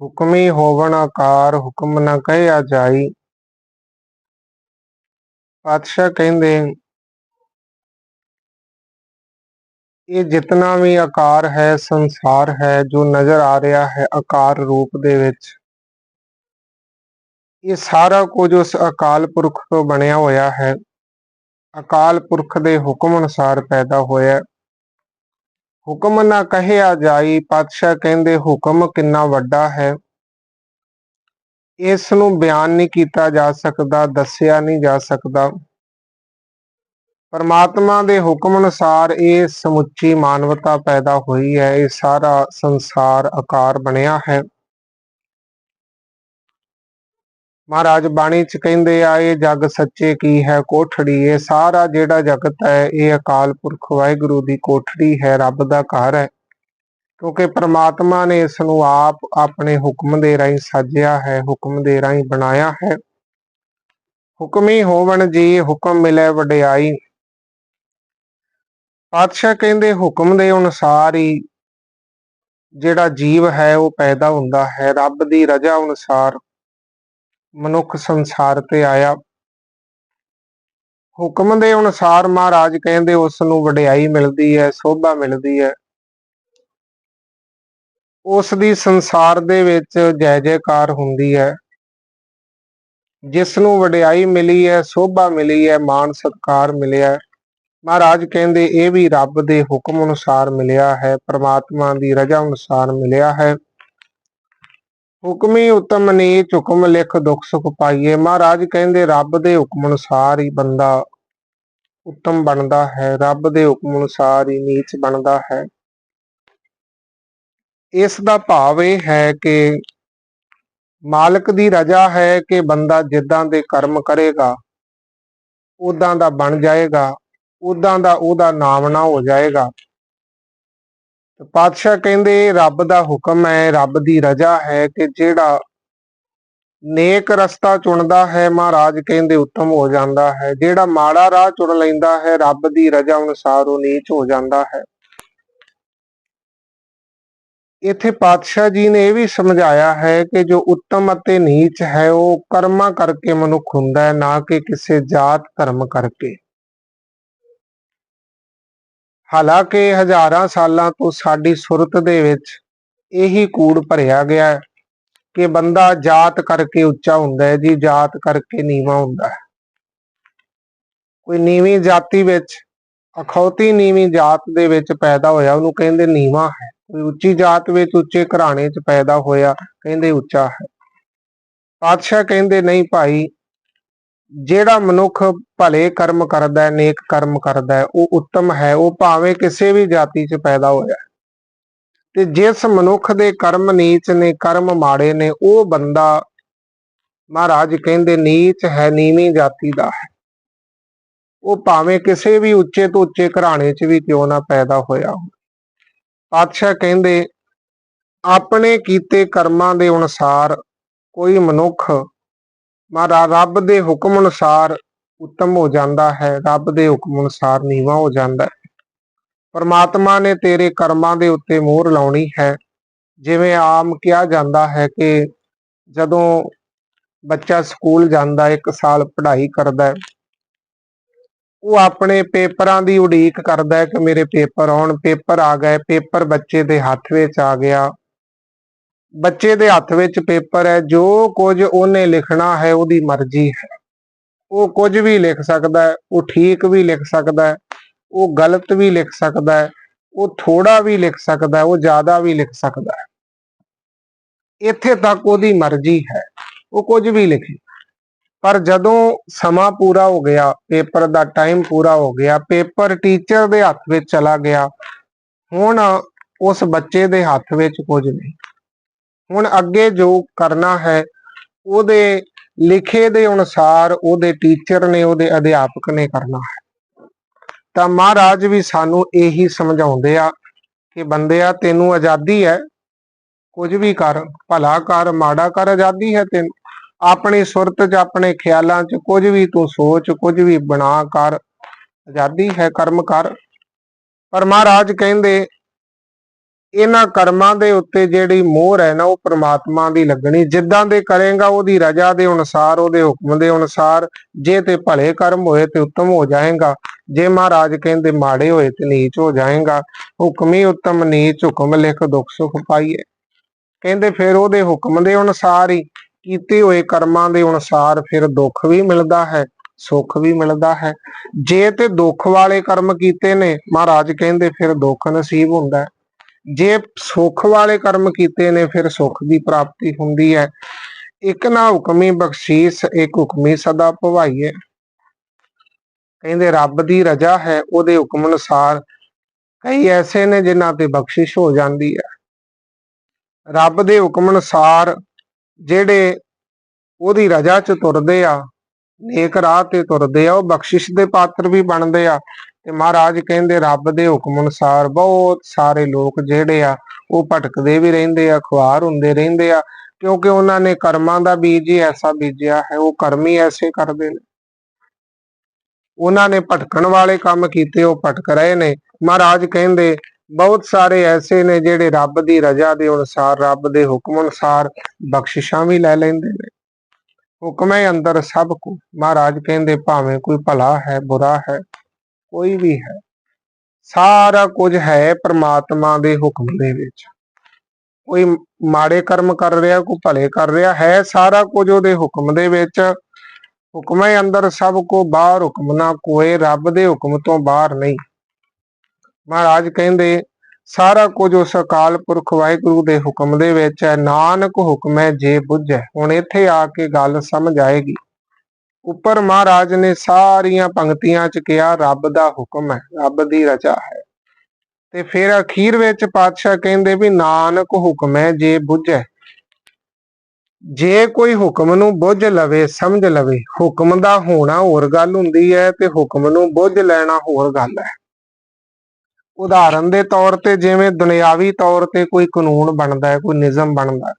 ਹੁਕਮੀ ਹੋਵਣ ਆਕਾਰ ਹੁਕਮ ਨਾ ਕਹਿਆ ਜਾਈ। ਪਾਤਸ਼ਾਹ ਕਹਿੰਦੇ, ਇਹ ਜਿਤਨਾ ਵੀ ਆਕਾਰ ਹੈ, ਸੰਸਾਰ ਹੈ, ਜੋ ਨਜ਼ਰ ਆ ਰਿਹਾ ਹੈ ਆਕਾਰ ਰੂਪ ਦੇ ਵਿੱਚ, ਇਹ ਸਾਰਾ ਕੁਝ ਉਸ ਅਕਾਲ ਪੁਰਖ ਤੋਂ ਬਣਿਆ ਹੋਇਆ ਹੈ। ਅਕਾਲ ਪੁਰਖ ਦੇ ਹੁਕਮ ਅਨੁਸਾਰ ਪੈਦਾ ਹੋਇਆ ਹੁਕਮ ਨਾ ਕਹਿਆ ਜਾਈ, ਪਾਤਸ਼ਾਹ ਕਹਿੰਦੇ, ਹੁਕਮ ਕਿੰਨਾ ਵੱਡਾ ਹੈ। ਇਸ ਨੂੰ ਬਿਆਨ ਨਹੀਂ ਕੀਤਾ ਜਾ ਸਕਦਾ, ਦੱਸਿਆ ਨਹੀਂ ਜਾ ਸਕਦਾ। ਪਰਮਾਤਮਾ ਦੇ ਹੁਕਮ ਅਨੁਸਾਰ ਇਹ ਸਮੁੱਚੀ ਮਾਨਵਤਾ ਪੈਦਾ ਹੋਈ ਹੈ। ਇਹ ਸਾਰਾ ਸੰਸਾਰ ਆਕਾਰ ਬਣਿਆ ਹੈ। ਮਹਾਰਾਜ ਬਾਣੀ ਚ ਕਹਿੰਦੇ ਆ, ਇਹ ਜਗ ਸੱਚੇ ਕੀ ਹੈ, ਕੋਠੜੀ, ਇਹ ਸਾਰਾ ਜਿਹੜਾ ਜਗਤ ਹੈ, ਇਹ ਅਕਾਲ ਪੁਰਖ ਵਾਹਿਗੁਰੂ ਦੀ ਕੋਠੜੀ ਹੈ, ਰੱਬ ਦਾ ਘਰ ਹੈ। ਕਿਉਂਕਿ ਪ੍ਰਮਾਤਮਾ ਨੇ ਇਸ ਨੂੰ ਆਪ ਆਪਣੇ ਹੁਕਮ ਦੇ ਰਾਹੀਂ ਸਾਜਿਆ ਹੈ, ਹੁਕਮ ਦੇ ਰਾਹੀਂ ਬਣਾਇਆ ਹੈ। ਹੁਕਮੀ ਹੋਵਣ ਜੀ, ਹੁਕਮ ਮਿਲੇ ਵਡਿਆਈ। ਪਾਤਸ਼ਾਹ ਕਹਿੰਦੇ, ਹੁਕਮ ਦੇ ਅਨੁਸਾਰ ਹੀ ਜਿਹੜਾ ਜੀਵ ਹੈ, ਉਹ ਪੈਦਾ ਹੁੰਦਾ ਹੈ। ਰੱਬ ਦੀ ਰਜ਼ਾ ਅਨੁਸਾਰ ਮਨੁੱਖ ਸੰਸਾਰ ਤੇ ਆਇਆ। ਹੁਕਮ ਦੇ ਅਨੁਸਾਰ ਮਹਾਰਾਜ ਕਹਿੰਦੇ, ਉਸ ਨੂੰ ਵਡਿਆਈ ਮਿਲਦੀ ਹੈ ਸੋਭਾ ਮਿਲਦੀ ਹੈ। ਉਸ ਦੀ ਸੰਸਾਰ ਦੇ ਵਿੱਚ ਜੈ ਜੈਕਾਰ ਹੁੰਦੀ ਹੈ। ਜਿਸ ਨੂੰ ਵਡਿਆਈ ਮਿਲੀ ਹੈ, ਸੋਭਾ ਮਿਲੀ ਹੈ, ਮਾਣ ਸਤਕਾਰ ਮਿਲਿਆ ਮਹਾਰਾਜ ਕਹਿੰਦੇ, ਇਹ ਵੀ ਰੱਬ ਦੇ ਹੁਕਮ ਅਨੁਸਾਰ ਮਿਲਿਆ ਹੈ, ਪ੍ਰਮਾਤਮਾ ਦੀ ਰਜ਼ਾ ਅਨੁਸਾਰ ਮਿਲਿਆ ਹੈ। ਹੁਕਮੀ ਉਤਮ ਨੀਚ, ਹੁਕਮ ਲਿਖ ਦੁੱਖ ਸੁਖ ਪਾਈਏ। ਮਹਾਰਾਜ ਕਹਿੰਦੇ, ਰੱਬ ਦੇ ਹੁਕਮ ਅਨੁਸਾਰ ਹੀ ਬੰਦਾ ਉੱਤਮ ਬਣਦਾ ਹੈ। ਰੱਬ ਦੇ ਹੁਕਮ ਅਨੁਸਾਰ ਹੀ ਨੀਚ ਬਣਦਾ ਹੈ। ਇਸ ਦਾ ਭਾਵ ਇਹ ਹੈ ਕਿ ਮਾਲਕ ਦੀ ਰਜ਼ਾ ਹੈ ਕਿ ਬੰਦਾ ਜਿੱਦਾਂ ਦੇ ਕਰਮ ਕਰੇਗਾ ਉਦਾਂ ਦਾ ਬਣ ਜਾਏਗਾ ਉਦਾਂ ਦਾ ਉਹਦਾ ਨਾਮ ਨਾ ਹੋ ਜਾਏਗਾ। ਪਾਤਸ਼ਾਹ ਕਹਿੰਦੇ, ਰੱਬ ਦਾ ਹੁਕਮ ਹੈ, ਰੱਬ ਦੀ ਰਜ਼ਾ ਹੈ ਕਿ ਜਿਹੜਾ ਨੇਕ ਰਸਤਾ ਚੁਣਦਾ ਹੈ, ਮਹਾਰਾਜ ਕਹਿੰਦੇ ਉੱਤਮ ਹੋ ਜਾਂਦਾ ਹੈ। ਜਿਹੜਾ ਮਾੜਾ ਰਾਹ ਚੁਣ ਲੈਂਦਾ ਹੈ, ਰੱਬ ਦੀ ਰਜ਼ਾ ਅਨੁਸਾਰ ਉਹ ਨੀਚ ਹੋ ਜਾਂਦਾ ਹੈ। ਇੱਥੇ ਪਾਤਸ਼ਾਹ ਜੀ ਨੇ ਇਹ ਵੀ ਸਮਝਾਇਆ ਹੈ ਕਿ ਜੋ ਉੱਤਮ ਅਤੇ ਨੀਚ ਹੈ, ਉਹ ਕਰਮਾਂ ਕਰਕੇ ਮਨੁੱਖ ਹੁੰਦਾ ਹੈ, ਨਾ ਕਿ ਕਿਸੇ ਜਾਤ ਧਰਮ ਕਰਕੇ। ਹਾਲਾਂਕਿ ਹਜ਼ਾਰਾਂ ਸਾਲਾਂ ਤੋਂ ਸਾਡੀ ਸੁਰਤ ਦੇ ਵਿੱਚ ਇਹੀ ਕੂੜ ਭਰਿਆ ਗਿਆ ਹੈ ਕਿ ਬੰਦਾ ਜਾਤ ਕਰਕੇ ਉੱਚਾ ਹੁੰਦਾ ਹੈ, ਜੀ ਜਾਤ ਕਰਕੇ ਨੀਵਾ ਹੁੰਦਾ ਹੈ। ਕੋਈ ਨੀਵੀਂ ਜਾਤੀ ਵਿੱਚ, ਅਖੌਤੀ ਨੀਵੀਂ ਜਾਤ ਦੇ ਵਿੱਚ ਪੈਦਾ ਹੋਇਆ, ਉਹਨੂੰ ਕਹਿੰਦੇ ਨੀਵਾ ਹੈ। ਕੋਈ ਉੱਚੀ ਜਾਤ ਵਿੱਚ ਉੱਚੇ ਘਰਾਣੇ 'ਚ ਪੈਦਾ ਹੋਇਆ, ਕਹਿੰਦੇ ਉੱਚਾ ਹੈ। ਪਾਤਸ਼ਾਹ ਕਹਿੰਦੇ, ਨਹੀਂ ਭਾਈ ਜਿਹੜਾ ਮਨੁੱਖ ਭਲੇ ਕਰਮ ਕਰਦਾ ਹੈ, ਨੇਕ ਕਰਮ ਕਰਦਾ ਹੈ, ਉਹ ਉੱਤਮ ਹੈ, ਉਹ ਭਾਵੇਂ ਕਿਸੇ ਵੀ ਜਾਤੀ 'ਚ ਪੈਦਾ ਹੋਇਆ ਤੇ ਜਿਸ ਮਨੁੱਖ ਦੇ ਕਰਮ ਨੀਚ ਨੇ, ਕਰਮ ਮਾੜੇ ਨੇ, ਉਹ ਬੰਦਾ ਮਹਾਰਾਜ ਕਹਿੰਦੇ ਨੀਚ ਹੈ, ਨੀਵੀਂ ਜਾਤੀ ਦਾ ਹੈ। ਉਹ ਭਾਵੇਂ ਕਿਸੇ ਵੀ ਉੱਚੇ ਤੋਂ ਉੱਚੇ ਘਰਾਣੇ 'ਚ ਵੀ ਕਿਉਂ ਨਾ ਪੈਦਾ ਹੋਇਆ ਹੋਵੇ। ਪਾਤਸ਼ਾਹ ਕਹਿੰਦੇ, ਆਪਣੇ ਕੀਤੇ ਕਰਮਾਂ ਦੇ ਅਨੁਸਾਰ ਕੋਈ ਮਨੁੱਖ ਮਹਾਰਾ ਰੱਬ ਦੇ ਹੁਕਮ ਅਨੁਸਾਰ ਉੱਤਮ ਹੋ ਜਾਂਦਾ ਹੈ, ਰੱਬ ਦੇ ਹੁਕਮ ਅਨੁਸਾਰ ਨੀਵਾ ਹੋ ਜਾਂਦਾ ਹੈ। ਪਰਮਾਤਮਾ ਨੇ ਤੇਰੇ ਕਰਮਾਂ ਦੇ ਉੱਤੇ ਮੋਹਰ ਲਾਉਣੀ ਹੈ। ਜਿਵੇਂ ਆਮ ਕਿਹਾ ਜਾਂਦਾ ਹੈ ਕਿ ਜਦੋਂ ਬੱਚਾ ਸਕੂਲ ਜਾਂਦਾ, ਇੱਕ ਸਾਲ ਪੜ੍ਹਾਈ ਕਰਦਾ ਉਹ ਆਪਣੇ ਪੇਪਰਾਂ ਦੀ ਉਡੀਕ ਕਰਦਾ ਕਿ ਮੇਰੇ ਪੇਪਰ ਆਉਣ, ਪੇਪਰ ਆ ਗਏ, ਪੇਪਰ ਬੱਚੇ ਦੇ ਹੱਥ ਵਿੱਚ ਆ ਗਿਆ। ਬੱਚੇ ਦੇ ਹੱਥ ਵਿੱਚ ਪੇਪਰ ਹੈ, ਜੋ ਕੁਝ ਉਹਨੇ ਲਿਖਣਾ ਹੈ, ਉਹਦੀ ਮਰਜ਼ੀ ਹੈ। ਉਹ ਕੁਝ ਵੀ ਲਿਖ ਸਕਦਾ ਹੈ, ਉਹ ਠੀਕ ਵੀ ਲਿਖ ਸਕਦਾ ਹੈ, ਉਹ ਗਲਤ ਵੀ ਲਿਖ ਸਕਦਾ ਹੈ, ਉਹ ਥੋੜਾ ਵੀ ਲਿਖ ਸਕਦਾ ਹੈ, ਉਹ ਜ਼ਿਆਦਾ ਵੀ ਲਿਖ ਸਕਦਾ ਹੈ। ਇੱਥੇ ਤੱਕ ਉਹਦੀ ਮਰਜ਼ੀ ਹੈ, ਉਹ ਕੁਝ ਵੀ ਲਿਖੇ। ਪਰ ਜਦੋਂ ਸਮਾਂ ਪੂਰਾ ਹੋ ਗਿਆ, ਪੇਪਰ ਦਾ ਟਾਈਮ ਪੂਰਾ ਹੋ ਗਿਆ, ਪੇਪਰ ਟੀਚਰ ਦੇ ਹੱਥ ਵਿੱਚ ਚਲਾ ਗਿਆ, ਹੁਣ ਉਸ ਬੱਚੇ ਦੇ ਹੱਥ ਵਿੱਚ ਕੁਝ ਨਹੀਂ। ਹੁਣ ਅੱਗੇ ਜੋ ਕਰਨਾ ਹੈ, ਉਹਦੇ ਲਿਖੇ ਦੇ ਅਨੁਸਾਰ ਉਹਦੇ ਟੀਚਰ ਨੇ, ਉਹਦੇ ਅਧਿਆਪਕ ਨੇ ਕਰਨਾ ਹੈ। ਤਾਂ ਮਹਾਰਾਜ ਵੀ ਸਾਨੂੰ ਇਹੀ ਸਮਝਾਉਂਦੇ ਆ ਕਿ ਬੰਦਿਆ, ਤੈਨੂੰ ਆਜ਼ਾਦੀ ਹੈ। ਕੁਝ ਵੀ ਕਰ, ਭਲਾ ਕਰ, ਮਾੜਾ ਕਰ, ਆਜ਼ਾਦੀ ਹੈ ਤੈਨੂੰ। ਆਪਣੀ ਸੁਰਤ 'ਚ, ਆਪਣੇ ਖਿਆਲਾਂ 'ਚ, ਕੁਝ ਵੀ ਤੂੰ ਸੋਚ, ਕੁਝ ਵੀ ਬਣਾ ਕਰ, ਆਜ਼ਾਦੀ ਹੈ, ਕਰਮ ਕਰ। ਪਰ ਮਹਾਰਾਜ ਕਹਿੰਦੇ ਇਹਨਾਂ ਕਰਮਾਂ ਦੇ ਉੱਤੇ ਜਿਹੜੀ ਮੋਹਰ ਹੈ ਨਾ, ਉਹ ਪ੍ਰਮਾਤਮਾ ਦੀ ਲੱਗਣੀ। ਜਿੱਦਾਂ ਦੇ ਕਰੇਗਾ, ਉਹਦੀ ਰਜ਼ਾ ਦੇ ਅਨੁਸਾਰ, ਉਹਦੇ ਹੁਕਮ ਦੇ ਅਨੁਸਾਰ, ਜੇ ਤੇ ਭਲੇ ਕਰਮ ਹੋਏ ਤੇ ਉੱਤਮ ਹੋ ਜਾਏਗਾ। ਜੇ ਮਹਾਰਾਜ ਕਹਿੰਦੇ ਮਾੜੇ ਹੋਏ ਤੇ ਨੀਚ ਹੋ ਜਾਏਗਾ। ਹੁਕਮੀ ਉੱਤਮ, ਨੀਚ ਹੁਕਮ, ਲਿਖ ਦੁੱਖ ਸੁਖ ਪਾਈਏ। ਕਹਿੰਦੇ ਫਿਰ ਉਹਦੇ ਹੁਕਮ ਦੇ ਅਨੁਸਾਰ ਹੀ ਕੀਤੇ ਹੋਏ ਕਰਮਾਂ ਦੇ ਅਨੁਸਾਰ ਫਿਰ ਦੁੱਖ ਵੀ ਮਿਲਦਾ ਹੈ, ਸੁੱਖ ਵੀ ਮਿਲਦਾ ਹੈ। ਜੇ ਤੇ ਦੁੱਖ ਵਾਲੇ ਕਰਮ ਕੀਤੇ ਨੇ, ਮਹਾਰਾਜ ਕਹਿੰਦੇ ਫਿਰ ਦੁੱਖ ਨਸੀਬ ਹੁੰਦਾ ਹੈ। ਜੇ ਸੁੱਖ ਵਾਲੇ ਕਰਮ ਕੀਤੇ ਨੇ, ਫਿਰ ਸੁੱਖ ਦੀ ਪ੍ਰਾਪਤੀ ਹੁੰਦੀ ਹੈ। ਇੱਕ ਨਾ ਹੁਕਮੀ ਬਖਸ਼ੀਸ, ਇੱਕ ਹੁਕਮੀ ਸਦਾ ਭਵਾਈਏ ਕਹਿੰਦੇ ਰੱਬ ਦੀ ਰਜ਼ਾ ਹੈ, ਉਹਦੇ ਹੁਕਮ ਅਨੁਸਾਰ ਕਈ ਐਸੇ ਨੇ ਜਿਨ੍ਹਾਂ ਤੇ ਬਖਸ਼ਿਸ਼ ਹੋ ਜਾਂਦੀ ਹੈ। ਰੱਬ ਦੇ ਹੁਕਮ ਅਨੁਸਾਰ ਜਿਹੜੇ ਉਹਦੀ ਰਜ਼ਾ 'ਚ ਤੁਰਦੇ ਆ, ਨੇਕ ਰਾਹ ਤੇ ਤੁਰਦੇ ਆ, ਉਹ ਬਖਸ਼ਿਸ਼ ਦੇ ਪਾਤਰ ਵੀ ਬਣਦੇ ਆ। ਤੇ ਮਹਾਰਾਜ ਕਹਿੰਦੇ ਰੱਬ ਦੇ ਹੁਕਮ ਅਨੁਸਾਰ ਬਹੁਤ ਸਾਰੇ ਲੋਕ ਜਿਹੜੇ ਆ, ਉਹ ਭਟਕਦੇ ਵੀ ਰਹਿੰਦੇ ਆ, ਖੁਆਰ ਹੁੰਦੇ ਰਹਿੰਦੇ ਆ, ਕਿਉਂਕਿ ਉਹਨਾਂ ਨੇ ਕਰਮਾਂ ਦਾ ਬੀਜ ਹੀ ਐਸਾ ਬੀਜਿਆ ਹੈ, ਉਹ ਕਰਮ ਹੀ ਐਸੇ ਕਰਦੇ ਨੇ। ਉਹਨਾਂ ਨੇ ਭਟਕਣ ਵਾਲੇ ਕੰਮ ਕੀਤੇ, ਉਹ ਭਟਕ ਰਹੇ ਨੇ। ਮਹਾਰਾਜ ਕਹਿੰਦੇ ਬਹੁਤ ਸਾਰੇ ਐਸੇ ਨੇ ਜਿਹੜੇ ਰੱਬ ਦੀ ਰਜ਼ਾ ਦੇ ਅਨੁਸਾਰ, ਰੱਬ ਦੇ ਹੁਕਮ ਅਨੁਸਾਰ ਬਖਸ਼ਿਸ਼ਾਂ ਵੀ ਲੈ ਲੈਂਦੇ ਨੇ। ਹੁਕਮੇ ਅੰਦਰ ਸਭ ਕੁ। ਮਹਾਰਾਜ ਕਹਿੰਦੇ ਭਾਵੇਂ ਕੋਈ ਭਲਾ ਹੈ, ਬੁਰਾ ਹੈ ਕੋਈ ਵੀ ਹੈ। ਸਾਰਾ ਕੁਝ ਹੈ ਪ੍ਰਮਾਤਮਾ ਦੇ ਹੁਕਮ ਦੇ ਵਿੱਚ। ਕੋਈ ਮਾੜੇ ਕਰਮ ਕਰ ਰਿਹਾ, ਕੋਈ ਭਲੇ ਕਰ ਰਿਹਾ, ਹੈ ਸਾਰਾ ਕੁਝ ਉਹਦੇ ਹੁਕਮ ਦੇ ਵਿੱਚ। ਹੁਕਮੇ ਅੰਦਰ ਸਭ ਕੋ ਬਾਹਰ, ਹੁਕਮ ਨਾ ਕੋਏ, ਰੱਬ ਦੇ ਹੁਕਮ ਤੋਂ ਬਾਹਰ ਨਹੀਂ। ਮਹਾਰਾਜ ਕਹਿੰਦੇ, ਸਾਰਾ ਕੁਝ ਉਸ ਅਕਾਲ ਪੁਰਖ ਵਾਹਿਗੁਰੂ ਦੇ ਹੁਕਮ ਦੇ ਵਿੱਚ ਹੈ। ਨਾਨਕ ਹੁਕਮ ਹੈ, ਜੇ ਬੁੱਝੈ। ਹੁਣ ਇੱਥੇ ਆ ਕੇ ਗੱਲ ਸਮਝ ਆਏਗੀ। ਉੱਪਰ ਮਹਾਰਾਜ ਨੇ ਸਾਰੀਆਂ ਪੰਕਤੀਆਂ 'ਚ ਕਿਹਾ, ਰੱਬ ਦਾ ਹੁਕਮ ਹੈ, ਰੱਬ ਦੀ ਰਚਾ ਹੈ। ਤੇ ਫਿਰ ਅਖੀਰ ਵਿੱਚ ਪਾਤਸ਼ਾਹ ਕਹਿੰਦੇ ਵੀ, ਨਾਨਕ ਹੁਕਮ ਹੈ, ਜੇ ਬੁੱਝੈ ਜੇ ਕੋਈ ਹੁਕਮ ਨੂੰ ਬੁੱਝ ਲਵੇ, ਸਮਝ ਲਵੇ, ਹੁਕਮ ਦਾ ਹੋਣਾ ਹੋਰ ਗੱਲ ਹੁੰਦੀ ਹੈ ਤੇ ਹੁਕਮ ਨੂੰ ਬੁੱਝ ਲੈਣਾ ਹੋਰ ਗੱਲ ਹੈ। ਉਦਾਹਰਨ ਦੇ ਤੌਰ ਤੇ ਜਿਵੇਂ ਦੁਨਿਆਵੀ ਤੌਰ ਤੇ ਕੋਈ ਕਾਨੂੰਨ ਬਣਦਾ ਹੈ, ਕੋਈ ਨਿਯਮ ਬਣਦਾ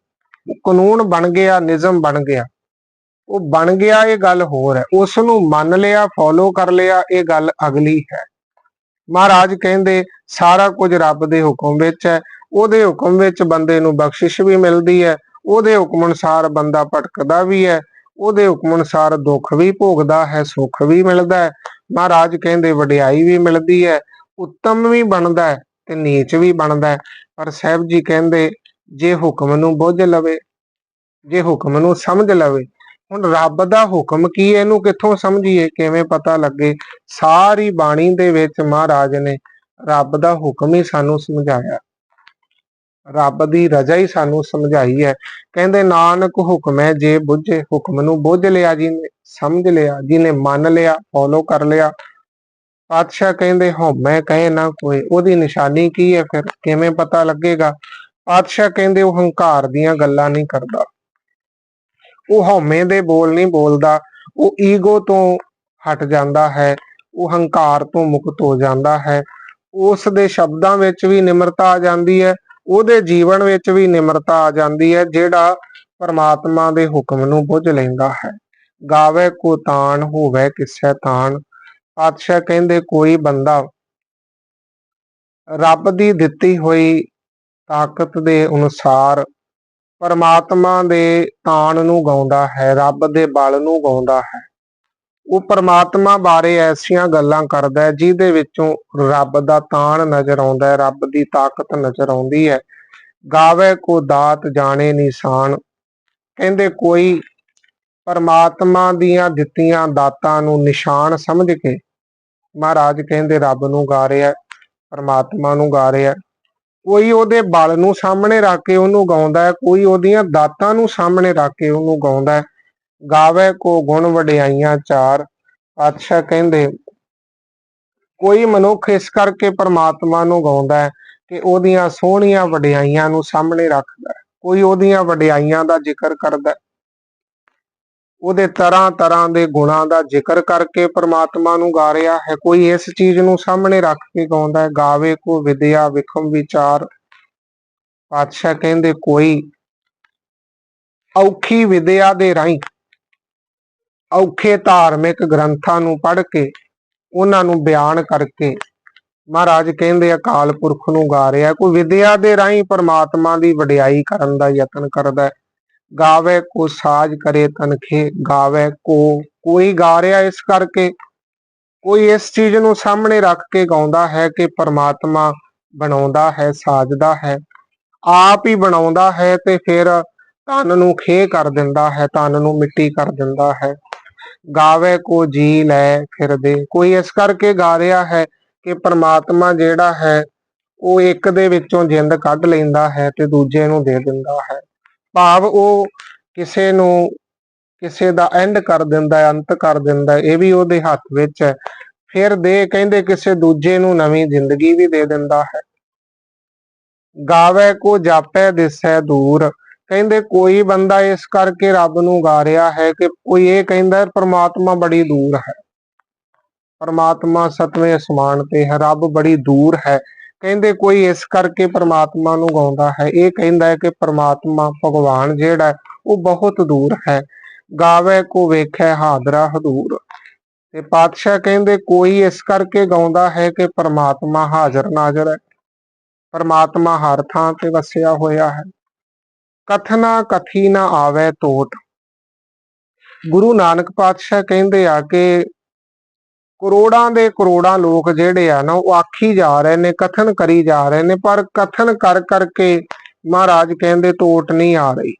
ਕਾਨੂੰਨ ਬਣ ਗਿਆ, ਨਿਯਮ ਬਣ ਗਿਆ। ਉਹ ਬਣ ਗਿਆ ਇਹ ਗੱਲ ਹੋਰ ਹੈ। ਉਸ ਨੂੰ ਮੰਨ ਲਿਆ ਫੋਲੋ ਕਰ ਲਿਆ, ਇਹ ਗੱਲ ਅਗਲੀ ਹੈ। ਮਹਾਰਾਜ ਕਹਿੰਦੇ, ਸਾਰਾ ਕੁਝ ਰੱਬ ਦੇ ਹੁਕਮ ਵਿੱਚ ਹੈ। ਉਹਦੇ ਹੁਕਮ ਵਿੱਚ ਬੰਦੇ ਨੂੰ ਬਖਸ਼ਿਸ਼ ਵੀ ਮਿਲਦੀ ਹੈ। ਉਹਦੇ ਹੁਕਮ ਅਨੁਸਾਰ ਬੰਦਾ ਭਟਕਦਾ ਵੀ ਹੈ। ਉਹਦੇ ਹੁਕਮ ਅਨੁਸਾਰ ਦੁੱਖ ਵੀ ਭੋਗਦਾ ਹੈ, ਸੁੱਖ ਵੀ ਮਿਲਦਾ ਹੈ। ਮਹਾਰਾਜ ਕਹਿੰਦੇ, ਵਡਿਆਈ ਵੀ ਮਿਲਦੀ ਹੈ, ਉੱਤਮ ਵੀ ਬਣਦਾ ਹੈ ਤੇ ਨੀਚ ਵੀ ਬਣਦਾ ਹੈ। ਪਰ ਸਾਹਿਬ ਜੀ ਕਹਿੰਦੇ, ਜੇ ਹੁਕਮ ਨੂੰ ਬੁੱਝ ਲਵੇ, ਜੇ ਹੁਕਮ ਨੂੰ ਸਮਝ ਲਵੇ ਹੁਣ ਰੱਬ ਦਾ ਹੁਕਮ ਕੀ ਹੈ? ਇਹਨੂੰ ਕਿੱਥੋਂ ਸਮਝੀਏ? ਕਿਵੇਂ ਪਤਾ ਲੱਗੇ? ਸਾਰੀ ਬਾਣੀ ਦੇ ਵਿੱਚ ਮਹਾਰਾਜ ਨੇ ਰੱਬ ਦਾ ਹੁਕਮ ਹੀ ਸਾਨੂੰ ਸਮਝਾਇਆ। ਰੱਬ ਦੀ ਰਜ਼ਾ ਹੀ ਸਾਨੂੰ ਸਮਝਾਈ ਹੈ। ਕਹਿੰਦੇ, ਨਾਨਕ ਹੁਕਮ ਹੈ, ਜੇ ਬੁੱਝੇ ਹੁਕਮ ਨੂੰ ਬੁੱਝ ਲਿਆ ਜਿਹਨੇ, ਸਮਝ ਲਿਆ, ਜਿਹਨੇ ਮੰਨ ਲਿਆ ਫੋਲੋ ਕਰ ਲਿਆ। ਪਾਤਸ਼ਾਹ ਕਹਿੰਦੇ ਹਉਮੈ ਕਹੇ ਨਾ ਕੋਈ, ਉਹਦੀ ਨਿਸ਼ਾਨੀ ਕੀ ਹੈ ਫਿਰ? ਕਿਵੇਂ ਪਤਾ ਲੱਗੇਗਾ? ਪਾਤਸ਼ਾਹ ਕਹਿੰਦੇ, ਉਹ ਹੰਕਾਰ ਦੀਆਂ ਗੱਲਾਂ ਨਹੀਂ ਕਰਦਾ। ਉਹ ਹਉਮੈ ਦੇ ਬੋਲ ਨਹੀਂ ਬੋਲਦਾ, ਉਹ ਈਗੋ ਤੋਂ ਹਟ ਜਾਂਦਾ ਹੈ, ਉਹ ਹੰਕਾਰ ਤੋਂ ਮੁਕਤ ਹੋ ਜਾਂਦਾ ਹੈ। ਉਸ ਦੇ ਸ਼ਬਦਾਂ ਵਿੱਚ ਵੀ ਨਿਮਰਤਾ ਆ ਜਾਂਦੀ ਹੈ, ਉਹਦੇ ਜੀਵਨ ਵਿੱਚ ਵੀ ਨਿਮਰਤਾ ਆ ਜਾਂਦੀ ਹੈ, ਜਿਹੜਾ ਪਰਮਾਤਮਾ ਦੇ ਹੁਕਮ ਨੂੰ ਬੁੱਝ ਲੈਂਦਾ ਹੈ। ਗਾਵੇ ਕੋ ਤਾਣ, ਹੋਵੇ ਕਿਸੈ ਤਾਣ, ਪਾਤਸ਼ਾਹ ਕਹਿੰਦੇ ਕੋਈ ਬੰਦਾ ਰੱਬ ਦੀ ਦਿੱਤੀ ਹੋਈ ਤਾਕਤ ਦੇ ਅਨੁਸਾਰ ਪਰਮਾਤਮਾ ਦੇ ਤਾਣ ਨੂੰ ਗਾਉਂਦਾ ਹੈ, ਰੱਬ ਦੇ ਬਲ ਨੂੰ ਗਾਉਂਦਾ ਹੈ। ਉਹ ਪਰਮਾਤਮਾ ਬਾਰੇ ਐਸੀਆਂ ਗੱਲਾਂ ਕਰਦਾ ਹੈ ਜਿਹਦੇ ਵਿੱਚੋਂ ਰੱਬ ਦਾ ਤਾਣ ਨਜ਼ਰ ਆਉਂਦਾ ਹੈ, ਰੱਬ ਦੀ ਤਾਕਤ ਨਜ਼ਰ ਆਉਂਦੀ ਹੈ। ਗਾਵੇ ਕੋ ਦਾਤ ਜਾਣੇ ਨਿਸ਼ਾਨ। ਕਹਿੰਦੇ ਕੋਈ ਪਰਮਾਤਮਾ ਦੀਆਂ ਦਿੱਤੀਆਂ ਦਾਤਾਂ ਨੂੰ ਨਿਸ਼ਾਨ ਸਮਝ ਕੇ ਮਹਾਰਾਜ ਕਹਿੰਦੇ ਰੱਬ ਨੂੰ ਗਾ ਰਿਹਾ ਪਰਮਾਤਮਾ ਨੂੰ ਗਾ ਰਿਹਾ ਕੋਈ ਉਹਦੇ ਬਲ ਨੂੰ ਸਾਹਮਣੇ ਰੱਖ ਕੇ ਉਹਨੂੰ ਗਾਉਂਦਾ ਹੈ, ਕੋਈ ਉਹਦੀਆਂ ਦਾਤਾਂ ਨੂੰ ਸਾਹਮਣੇ ਰੱਖ ਕੇ ਉਹਨੂੰ ਗਾਉਂਦਾ ਹੈ। ਗਾਵੇ ਕੋ ਗੁਣ ਵਡਿਆਈਆਂ ਚਾਰ, ਪਾਤਸ਼ਾਹ ਕਹਿੰਦੇ, ਕੋਈ ਮਨੁੱਖ ਇਸ ਕਰਕੇ ਪਰਮਾਤਮਾ ਨੂੰ ਗਾਉਂਦਾ ਹੈ ਕਿ ਉਹਦੀਆਂ ਸੋਹਣੀਆਂ ਵਡਿਆਈਆਂ ਨੂੰ ਸਾਹਮਣੇ ਰੱਖਦਾ ਹੈ, ਕੋਈ ਉਹਦੀਆਂ ਵਡਿਆਈਆਂ ਦਾ ਜ਼ਿਕਰ ਕਰਦਾ ਹੈ। ਉਹਦੇ ਤਰ੍ਹਾਂ ਤਰ੍ਹਾਂ ਦੇ ਗੁਣਾਂ ਦਾ ਜ਼ਿਕਰ ਕਰਕੇ ਪ੍ਰਮਾਤਮਾ ਨੂੰ ਗਾ ਰਿਹਾ ਹੈ। ਕੋਈ ਇਸ ਚੀਜ਼ ਨੂੰ ਸਾਹਮਣੇ ਰੱਖ ਕੇ ਗਾਉਂਦਾ ਹੈ, ਗਾਵੇ ਕੋ ਵਿਦਿਆ ਵਿਖਮ ਵਿਚਾਰ। ਪਾਤਸ਼ਾਹ ਕਹਿੰਦੇ, ਕੋਈ ਔਖੀ ਵਿਦਿਆ ਦੇ ਰਾਹੀਂ ਔਖੇ ਧਾਰਮਿਕ ਗ੍ਰੰਥਾਂ ਨੂੰ ਪੜ੍ਹ ਕੇ ਉਹਨਾਂ ਨੂੰ ਬਿਆਨ ਕਰਕੇ ਮਹਾਰਾਜ ਕਹਿੰਦੇ, ਅਕਾਲ ਪੁਰਖ ਨੂੰ ਗਾ ਰਿਹਾ ਕੋਈ ਵਿਦਿਆ ਦੇ ਰਾਹੀਂ ਪਰਮਾਤਮਾ ਦੀ ਵਡਿਆਈ ਕਰਨ ਦਾ ਯਤਨ ਕਰਦਾ ਹੈ। ਗਾਵੇ ਕੋ ਸਾਜ ਕਰੇ ਤਨਖੇ, ਗਾਵੇ ਕੋ ਕੋਈ ਗਾ ਰਿਹਾ ਇਸ ਕਰਕੇ। ਕੋਈ ਇਸ ਚੀਜ਼ ਨੂੰ ਸਾਹਮਣੇ ਰੱਖ ਕੇ ਗਾਉਂਦਾ ਹੈ ਕਿ ਪਰਮਾਤਮਾ ਬਣਾਉਂਦਾ ਹੈ, ਸਾਜਦਾ ਹੈ। ਆਪ ਹੀ ਬਣਾਉਂਦਾ ਹੈ ਤੇ ਫਿਰ ਧਨ ਨੂੰ ਖੇ ਕਰ ਦਿੰਦਾ ਹੈ, ਧਨ ਨੂੰ ਮਿੱਟੀ ਕਰ ਦਿੰਦਾ ਹੈ। ਗਾਵੇ ਕੋ ਜੀ ਲੈ ਫਿਰਦੇ। ਕੋਈ ਇਸ ਕਰਕੇ ਗਾ ਰਿਹਾ ਹੈ ਕਿ ਪਰਮਾਤਮਾ ਜਿਹੜਾ ਹੈ, ਉਹ ਇੱਕ ਦੇ ਵਿੱਚੋਂ ਜਿੰਦ ਕੱਢ ਲੈਂਦਾ ਹੈ ਤੇ ਦੂਜੇ ਨੂੰ ਦੇ ਦਿੰਦਾ ਹੈ। ਭਾਵ ਉਹ ਕਿਸੇ ਨੂੰ ਕਿਸੇ ਦਾ ਐਂਡ ਕਰ ਦਿੰਦਾ ਹੈ ਅੰਤ ਕਰ ਦਿੰਦਾ ਹੈ ਇਹ ਵੀ ਉਹਦੇ ਹੱਥ ਵਿੱਚ ਹੈ। ਫਿਰ ਦੇ ਕਹਿੰਦੇ ਕਿਸੇ ਦੂਜੇ ਨੂੰ ਨਵੀਂ ਜ਼ਿੰਦਗੀ ਵੀ ਦੇ ਦਿੰਦਾ ਹੈ। ਗਾਵੇ ਕੋ ਜਾਪੈ ਦਿਸੈ ਦੂਰ। ਕਹਿੰਦੇ ਕੋਈ ਬੰਦਾ ਇਸ ਕਰਕੇ ਰੱਬ ਨੂੰ ਗਾ ਰਿਹਾ ਹੈ ਕਿ ਕੋਈ ਇਹ ਕਹਿੰਦਾ ਹੈ, ਪ੍ਰਮਾਤਮਾ ਬੜੀ ਦੂਰ ਹੈ। ਪਰਮਾਤਮਾ ਸਤਵੇਂ ਅਸਮਾਨ ਤੇ ਹੈ ਰੱਬ ਬੜੀ ਦੂਰ ਹੈ। ਕਹਿੰਦੇ ਕੋਈ ਇਸ ਕਰਕੇ ਪਰਮਾਤਮਾ ਨੂੰ ਗਾਉਂਦਾ ਹੈ, ਇਹ ਕਹਿੰਦਾ ਹੈ ਕਿ ਪਰਮਾਤਮਾ ਭਗਵਾਨ ਜਿਹੜਾ ਉਹ ਬਹੁਤ ਦੂਰ ਹੈ। ਗਾਵੇ ਕੋ ਵੇਖੈ ਹਾਦਰਾ ਹਦੂਰ। ਤੇ ਪਾਤਸ਼ਾਹ ਕਹਿੰਦੇ ਕੋਈ ਇਸ ਕਰਕੇ ਗਾਉਂਦਾ ਹੈ ਕਿ ਪਰਮਾਤਮਾ ਹਾਜ਼ਰ ਨਾਜ਼ਰ ਹੈ। ਪਰਮਾਤਮਾ ਹਰ ਥਾਂ ਤੇ ਵਸਿਆ ਹੋਇਆ ਹੈ। ਕਥਨਾ ਕਥੀ ਨਾ ਆਵੇ ਟੋਟ ਗੁਰੂ ਨਾਨਕ ਪਾਤਸ਼ਾਹ ਕਹਿੰਦੇ ਆ ਕਿ ਕਰੋੜਾਂ ਦੇ ਕਰੋੜਾਂ ਲੋਕ ਜਿਹੜੇ ਆ ਨਾ, ਉਹ ਆਖੀ ਜਾ ਰਹੇ ਨੇ, ਕਥਨ ਕਰੀ ਜਾ ਰਹੇ ਨੇ, ਪਰ ਕਥਨ ਕਰ ਕਰਕੇ ਮਹਾਰਾਜ ਕਹਿੰਦੇ ਟੋਟ ਨਹੀਂ ਆ ਰਹੀ।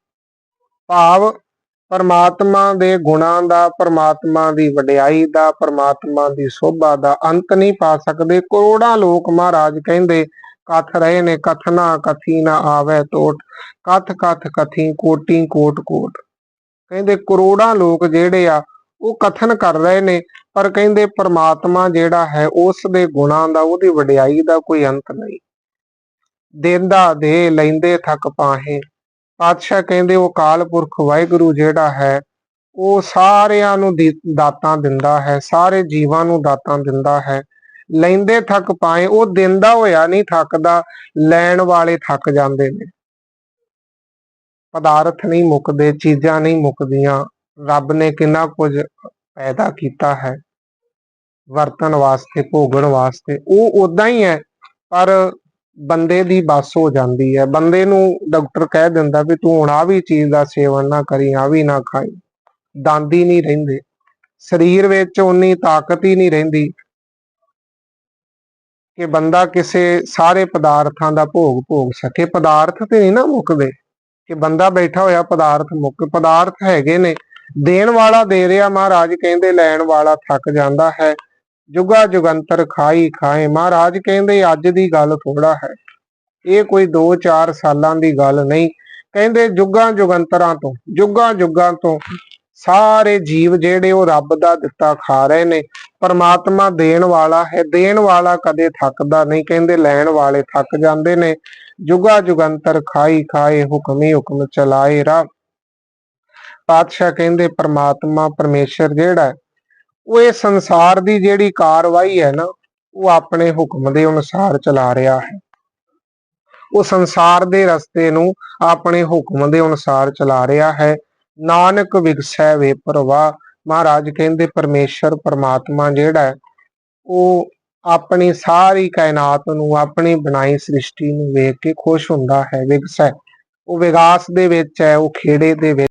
ਭਾਵ ਪਰਮਾਤਮਾ ਦੇ ਗੁਣਾਂ ਦਾ, ਪਰਮਾਤਮਾ ਦੀ ਵਡਿਆਈ ਦਾ, ਪਰਮਾਤਮਾ ਦੀ ਸੋਭਾ ਦਾ ਅੰਤ ਨਹੀਂ ਪਾ ਸਕਦੇ। ਕਰੋੜਾਂ ਲੋਕ ਮਹਾਰਾਜ ਕਹਿੰਦੇ, ਕਥ ਰਹੇ ਨੇ, ਕਥਨਾ ਕਥੀ ਨਾ ਆਵੇ ਟੋਟ ਕਥ ਕਥ ਕਥੀ, ਕੋਟੀ ਕੋਟ ਕੋਟ। ਕਹਿੰਦੇ ਕਰੋੜਾਂ ਲੋਕ ਜਿਹੜੇ ਆ ਉਹ ਕਥਨ ਕਰ ਰਹੇ ਨੇ, ਪਰ ਕਹਿੰਦੇ ਪਰਮਾਤਮਾ ਜਿਹੜਾ ਹੈ ਉਸ ਦੇ ਗੁਣਾਂ ਦਾ, ਉਹਦੀ ਵਡਿਆਈ ਦਾ ਕੋਈ ਅੰਤ ਨਹੀਂ। ਦੇਂਦਾ ਦੇ ਲੈਂਦੇ ਥੱਕ ਪਾਹੇ। ਪਾਤਸ਼ਾਹ ਕਹਿੰਦੇ ਉਹ ਕਾਲ ਪੁਰਖ ਵਾਹਿਗੁਰੂ ਜਿਹੜਾ ਹੈ, ਉਹ ਸਾਰਿਆਂ ਨੂੰ ਦੀ- ਦਾਤਾਂ ਦਿੰਦਾ ਹੈ, ਸਾਰੇ ਜੀਵਾਂ ਨੂੰ ਦਾਤਾਂ ਦਿੰਦਾ ਹੈ। ਲੈਂਦੇ ਥੱਕ ਪਾਏ ਉਹ ਦਿੰਦਾ ਹੋਇਆ ਨਹੀਂ ਥੱਕਦਾ, ਲੈਣ ਵਾਲੇ ਥੱਕ ਜਾਂਦੇ ਨੇ। ਪਦਾਰਥ ਨਹੀਂ ਮੁੱਕਦੇ, ਚੀਜ਼ਾਂ ਨਹੀਂ ਮੁੱਕਦੀਆਂ। ਰੱਬ ਨੇ ਕਿੰਨਾ ਕੁਝ ਪੈਦਾ ਕੀਤਾ ਹੈ। ਵਰਤਣ ਵਾਸਤੇ, ਭੋਗਣ ਵਾਸਤੇ। ਉਹ ਉਦਾਂ ਹੀ ਹੈ, ਪਰ ਬੰਦੇ ਦੀ ਬਸ ਹੋ ਜਾਂਦੀ ਹੈ। ਬੰਦੇ ਨੂੰ ਡਾਕਟਰ ਕਹਿ ਦਿੰਦਾ ਵੀ ਤੂੰ ਹੁਣ ਆ ਵੀ ਚੀਜ਼ ਦਾ ਸੇਵਨ ਨਾ ਕਰੀ ਆ ਵੀ ਨਾ ਖਾਈ। ਦੰਦ ਹੀ ਨਹੀਂ ਰਹਿੰਦੇ। ਸਰੀਰ ਵਿੱਚ ਉਨੀ ਤਾਕਤ ਹੀ ਨਹੀਂ ਰਹਿੰਦੀ ਕਿ ਬੰਦਾ ਕਿਸੇ ਸਾਰੇ ਪਦਾਰਥਾਂ ਦਾ ਭੋਗ ਭੋਗ ਸਕੇ। ਪਦਾਰਥ ਤੇ ਨਹੀਂ ਨਾ ਮੁੱਕਦੇ। ਕਿ ਬੰਦਾ ਬੈਠਾ ਹੋਇਆ, ਪਦਾਰਥ ਮੁੱਕ, ਪਦਾਰਥ ਹੈਗੇ ਨੇ। ਦੇਣ ਵਾਲਾ ਦੇ ਰਿਹਾ ਮਹਾਰਾਜ, ਕਹਿੰਦੇ ਲੈਣ ਵਾਲਾ ਥੱਕ ਜਾਂਦਾ ਹੈ। ਜੁਗਾ ਜੁਗੰਤਰ ਖਾਈ ਖਾਏ। ਮਹਾਰਾਜ ਕਹਿੰਦੇ ਅੱਜ ਦੀ ਗੱਲ ਥੋੜਾ ਹੈ। ਇਹ ਕੋਈ 2-4 ਸਾਲਾਂ ਦੀ ਗੱਲ ਨਹੀਂ। ਕਹਿੰਦੇ ਜੁਗਾਂ ਜੁਗੰਤਰਾਂ ਤੋਂ, ਜੁਗਾਂ ਜੁਗਾਂ ਤੋਂ ਸਾਰੇ ਜੀਵ ਜਿਹੜੇ ਉਹ ਰੱਬ ਦਾ ਦਿੱਤਾ ਖਾ ਰਹੇ ਨੇ। ਪਰਮਾਤਮਾ ਦੇਣ ਵਾਲਾ ਹੈ। ਦੇਣ ਵਾਲਾ ਕਦੇ ਥੱਕਦਾ ਨਹੀਂ। ਕਹਿੰਦੇ ਲੈਣ ਵਾਲੇ ਥੱਕ ਜਾਂਦੇ ਨੇ। ਜੁਗਾ ਜੁਗੰਤਰ ਖਾਈ ਖਾਏ ਹੁਕਮੀ ਹੁਕਮ ਚਲਾਏ ਰਾ ਪਾਤਸ਼ਾਹ ਕਹਿੰਦੇ ਪਰਮਾਤਮਾ ਪਰਮੇਸ਼ਰ ਜਿਹੜਾ ਉਹ ਇਹ ਸੰਸਾਰ ਦੀ ਜਿਹੜੀ ਕਾਰਵਾਈ ਹੈ ਨਾ, ਉਹ ਆਪਣੇ ਹੁਕਮ ਦੇ ਅਨੁਸਾਰ ਚਲਾ ਰਿਹਾ ਹੈ। ਉਹ ਸੰਸਾਰ ਦੇ ਰਸਤੇ ਨੂੰ ਆਪਣੇ ਹੁਕਮ ਦੇ ਅਨੁਸਾਰ ਚਲਾ ਰਿਹਾ ਹੈ। ਨਾਨਕ ਵਿਗਸੈ ਵੇ ਪ੍ਰਵਾਹ। ਮਹਾਰਾਜ ਕਹਿੰਦੇ ਪਰਮੇਸ਼ਰ, ਪਰਮਾਤਮਾ ਜਿਹੜਾ ਹੈ, ਉਹ ਆਪਣੀ ਸਾਰੀ ਕਾਇਨਾਤ ਨੂੰ, ਆਪਣੀ ਬਣਾਈ ਸ੍ਰਿਸ਼ਟੀ ਨੂੰ ਵੇਖ ਕੇ ਖੁਸ਼ ਹੁੰਦਾ ਹੈ। ਵਿਗਸੈ। ਉਹ ਵਿਗਾਸ ਦੇ ਵਿੱਚ ਹੈ, ਉਹ ਖੇੜੇ ਦੇ ਵਿੱਚ